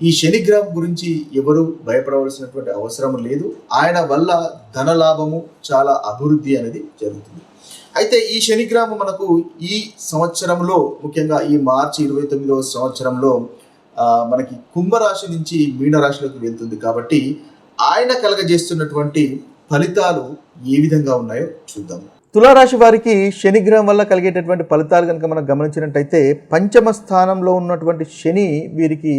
ఈ శనిగ్రహం గురించి ఎవరు భయపడవలసినటువంటి అవసరం లేదు. ఆయన వల్ల ధన లాభము చాలా అభివృద్ధి అనేది జరుగుతుంది. అయితే ఈ శనిగ్రహం మనకు ఈ సంవత్సరంలో ముఖ్యంగా ఈ మార్చి ఇరవై తొమ్మిదవ సంవత్సరంలో మనకి కుంభరాశి నుంచి మీనరాశిలోకి వెళ్తుంది కాబట్టి ఆయన కలగజేస్తున్నటువంటి ఫలితాలు ఏ విధంగా ఉన్నాయో చూద్దాం. తులారాశి వారికి శనిగ్రహం వల్ల కలిగేటటువంటి ఫలితాలు కనుక మనం గమనించినట్టయితే పంచమ స్థానంలో ఉన్నటువంటి శని వీరికి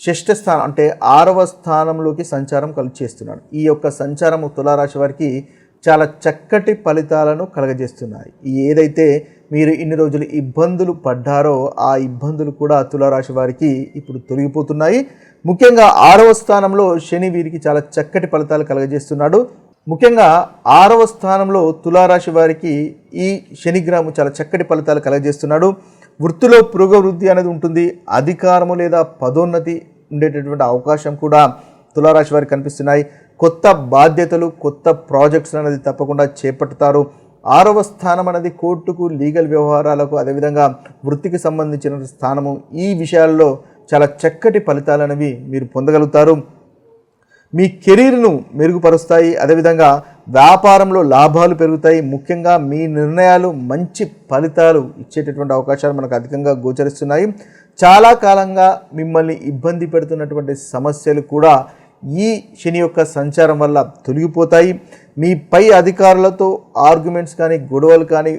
షష్ఠ స్థానం అంటే ఆరవ స్థానంలోకి సంచారం కలిగి చేస్తున్నాడు. ఈ యొక్క సంచారము తులారాశి వారికి చాలా చక్కటి ఫలితాలను కలగజేస్తున్నాయి. ఏదైతే మీరు ఇన్ని రోజులు ఇబ్బందులు పడ్డారో ఆ ఇబ్బందులు కూడా తులారాశి వారికి ఇప్పుడు తొలగిపోతున్నాయి. ముఖ్యంగా ఆరవ స్థానంలో శని వీరికి చాలా చక్కటి ఫలితాలు కలగజేస్తున్నాడు. ముఖ్యంగా ఆరవ స్థానంలో తులారాశి వారికి ఈ శనిగ్రహము చాలా చక్కటి ఫలితాలు కలగజేస్తున్నాడు. వృత్తిలో పురోగవృద్ధి అనేది ఉంటుంది అధికారము లేదా పదోన్నతి ఉండేటటువంటి అవకాశం కూడా తులారాశి వారికి కనిపిస్తున్నాయి. కొత్త బాధ్యతలు కొత్త ప్రాజెక్ట్స్ అనేది తప్పకుండా చేపట్టుతారు ఆరవ స్థానం అనేది కోర్టుకు లీగల్ వ్యవహారాలకు అదేవిధంగా వృత్తికి సంబంధించిన స్థానము. ఈ విషయాల్లో చాలా చక్కటి ఫలితాలు అనేవి మీరు పొందగలుగుతారు. మీ కెరీర్ను మెరుగుపరుస్తాయి. అదేవిధంగా వ్యాపారంలో లాభాలు పెరుగుతాయి. ముఖ్యంగా మీ నిర్ణయాలు మంచి ఫలితాలు ఇచ్చేటటువంటి అవకాశాలు మనకు అధికంగా గోచరిస్తున్నాయి. చాలా కాలంగా మిమ్మల్ని ఇబ్బంది పెడుతున్నటువంటి సమస్యలు కూడా ఈ శని యొక్క సంచారం వల్ల తొలగిపోతాయి. మీ పై అధికారులతో ఆర్గ్యుమెంట్స్ కానీ గొడవలు కానీ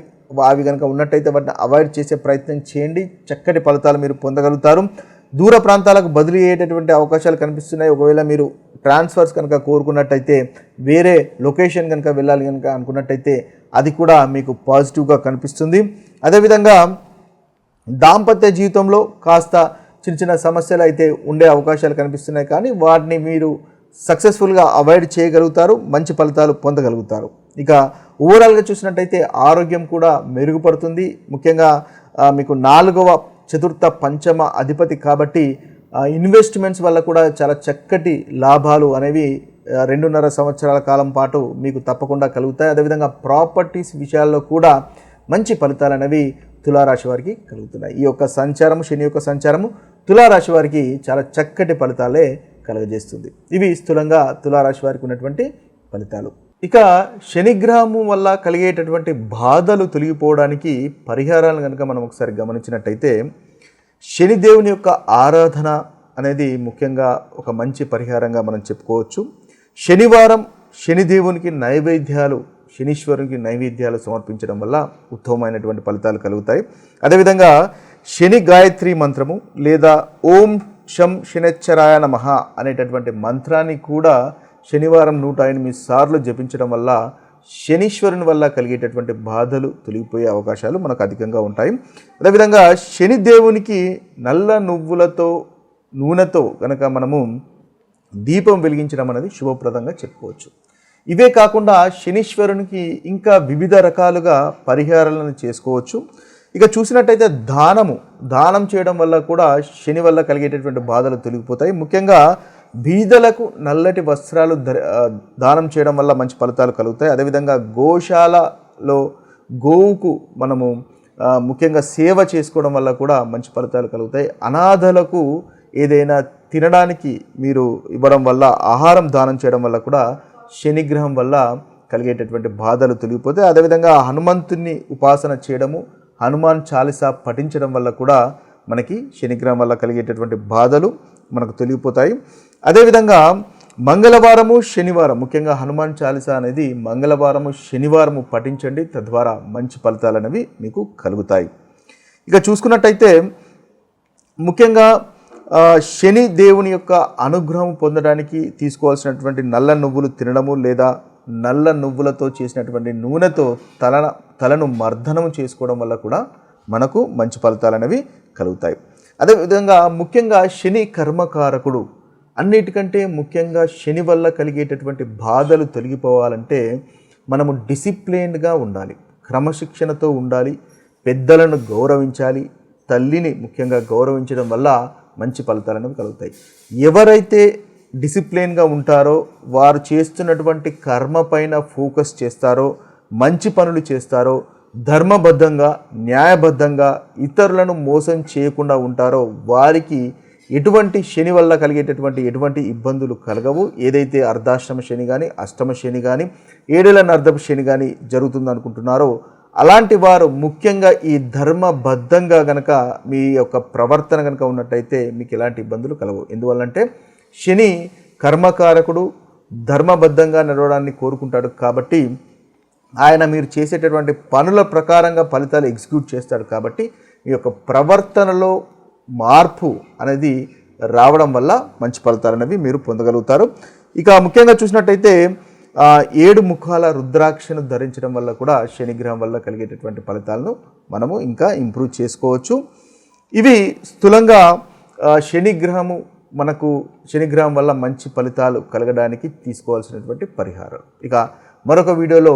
అవి కనుక ఉన్నట్టయితే వాటిని అవాయిడ్ చేసే ప్రయత్నం చేయండి. చక్కటి ఫలితాలు మీరు పొందగలుగుతారు. దూర ప్రాంతాలకు బదిలీ అయ్యేటటువంటి అవకాశాలు కనిపిస్తున్నాయి. ఒకవేళ మీరు ట్రాన్స్ఫర్స్ కనుక కోరుకున్నట్టయితే వేరే లొకేషన్ కనుక వెళ్ళాలి కనుక అనుకున్నట్టయితే అది కూడా మీకు పాజిటివ్గా కనిపిస్తుంది. అదేవిధంగా దాంపత్య జీవితంలో కాస్త చిన్న చిన్న సమస్యలు అయితే ఉండే అవకాశాలు కనిపిస్తున్నాయి. కానీ వాటిని మీరు సక్సెస్ఫుల్గా అవాయిడ్ చేయగలుగుతారు మంచి ఫలితాలు పొందగలుగుతారు. ఇక ఓవరాల్గా చూసినట్టయితే ఆరోగ్యం కూడా మెరుగుపడుతుంది. ముఖ్యంగా మీకు నాలుగవ చతుర్థ పంచమ అధిపతి కాబట్టి ఇన్వెస్ట్మెంట్స్ వల్ల కూడా చాలా చక్కటి లాభాలు అనేవి రెండున్నర సంవత్సరాల కాలం పాటు మీకు తప్పకుండా కలుగుతాయి. అదేవిధంగా ప్రాపర్టీస్ విషయాల్లో కూడా మంచి ఫలితాలు అనేవి తులారాశి వారికి కలుగుతున్నాయి. ఈ యొక్క సంచారము శని యొక్క సంచారము తులారాశి వారికి చాలా చక్కటి ఫలితాలే కలుగజేస్తుంది. ఇవి స్థూలంగా తులారాశి వారికి ఉన్నటువంటి ఫలితాలు. ఇక శనిగ్రహము వల్ల కలిగేటటువంటి బాధలు తొలగిపోవడానికి పరిహారాలను కనుక మనం ఒకసారి గమనించినట్టయితే శనిదేవుని యొక్క ఆరాధన అనేది ముఖ్యంగా ఒక మంచి పరిహారంగా మనం చెప్పుకోవచ్చు. శనివారం శనిదేవునికి నైవేద్యాలు శనీశ్వరునికి నైవేద్యాలు సమర్పించడం వల్ల ఉత్తమమైనటువంటి ఫలితాలు కలుగుతాయి. అదేవిధంగా శని గాయత్రి మంత్రము లేదా ఓం శం శనిచ్చరాయ నమః అనేటటువంటి మంత్రాన్ని కూడా శనివారం నూట ఎనిమిది సార్లు జపించడం వల్ల శనీశ్వరుని వల్ల కలిగేటటువంటి బాధలు తొలగిపోయే అవకాశాలు మనకు అధికంగా ఉంటాయి. అదేవిధంగా శనిదేవునికి నల్ల నువ్వులతో నూనెతో కనుక మనము దీపం వెలిగించడం అనేది శుభప్రదంగా చెప్పుకోవచ్చు. ఇవే కాకుండా శనీశ్వరునికి ఇంకా వివిధ రకాలుగా పరిహారాలను చేసుకోవచ్చు. ఇక చూసినట్టయితే దానము దానం చేయడం వల్ల కూడా శని వల్ల కలిగేటటువంటి బాధలు తొలగిపోతాయి. ముఖ్యంగా బీదలకు నల్లటి వస్త్రాలు ధర దానం చేయడం వల్ల మంచి ఫలితాలు కలుగుతాయి. అదేవిధంగా గోశాలలో గోవుకు మనము ముఖ్యంగా సేవ చేసుకోవడం వల్ల కూడా మంచి ఫలితాలు కలుగుతాయి. అనాథలకు ఏదైనా తినడానికి మీరు ఇవ్వడం వల్ల ఆహారం దానం చేయడం వల్ల కూడా శనిగ్రహం వల్ల కలిగేటటువంటి బాధలు తొలగిపోతాయి. అదేవిధంగా హనుమంతుని ఉపాసన చేయడము హనుమాన్ చాలీసా పఠించడం వల్ల కూడా మనకి శనిగ్రహం వల్ల కలిగేటటువంటి బాధలు మనకు తొలగిపోతాయి. అదేవిధంగా మంగళవారము శనివారం ముఖ్యంగా హనుమాన్ చాలీస అనేది మంగళవారము శనివారము పఠించండి తద్వారా మంచి ఫలితాలు అనేవి మీకు కలుగుతాయి. ఇక చూసుకున్నట్టయితే ముఖ్యంగా శని దేవుని యొక్క అనుగ్రహం పొందడానికి తీసుకోవాల్సినటువంటి నల్ల నువ్వులు తినడము లేదా నల్ల నువ్వులతో చేసినటువంటి నూనెతో తల తలను మర్దనం చేసుకోవడం వల్ల కూడా మనకు మంచి ఫలితాలు అనేవి కలుగుతాయి. అదేవిధంగా ముఖ్యంగా శని కర్మకారకుడు అన్నిటికంటే ముఖ్యంగా శని వల్ల కలిగేటటువంటి బాధలు తొలగిపోవాలంటే మనము డిసిప్లిన్డ్గా ఉండాలి క్రమశిక్షణతో ఉండాలి పెద్దలను గౌరవించాలి తల్లిని ముఖ్యంగా గౌరవించడం వల్ల మంచి ఫలితాలు అనేవి కలుగుతాయి. ఎవరైతే డిసిప్లిన్గా ఉంటారో వారు చేస్తున్నటువంటి కర్మ పైన ఫోకస్ చేస్తారో మంచి పనులు చేస్తారో ధర్మబద్ధంగా న్యాయబద్ధంగా ఇతరులను మోసం చేయకుండా ఉంటారో వారికి ఎటువంటి శని వల్ల కలిగేటటువంటి ఎటువంటి ఇబ్బందులు కలగవు. ఏదైతే అర్ధాష్టమ శని కానీ అష్టమ శని కానీ ఏడేళ్ళ అర్ధమ శని కానీ జరుగుతుంది అనుకుంటున్నారో అలాంటి వారు ముఖ్యంగా ఈ ధర్మబద్ధంగా గనక మీ యొక్క ప్రవర్తన కనుక ఉన్నట్టయితే మీకు ఎలాంటి ఇబ్బందులు కలవు. ఎందువల్లంటే శని కర్మకారకుడు ధర్మబద్ధంగా నడవడాన్ని కోరుకుంటాడు కాబట్టి ఆయన మీరు చేసేటటువంటి పనుల ప్రకారంగా ఫలితాలు ఎగ్జిక్యూట్ చేస్తాడు కాబట్టి మీ యొక్క ప్రవర్తనలో మార్పు అనేది రావడం వల్ల మంచి ఫలితాలు అనేవి మీరు పొందగలుగుతారు. ఇక ముఖ్యంగా చూసినట్టయితే ఏడు ముఖాల రుద్రాక్షను ధరించడం వల్ల కూడా శనిగ్రహం వల్ల కలిగేటటువంటి ఫలితాలను మనము ఇంకా ఇంప్రూవ్ చేసుకోవచ్చు. ఇవి స్థూలంగా శనిగ్రహము మనకు శనిగ్రహం వల్ల మంచి ఫలితాలు కలగడానికి తీసుకోవాల్సినటువంటి పరిహారం. ఇక మరొక వీడియోలో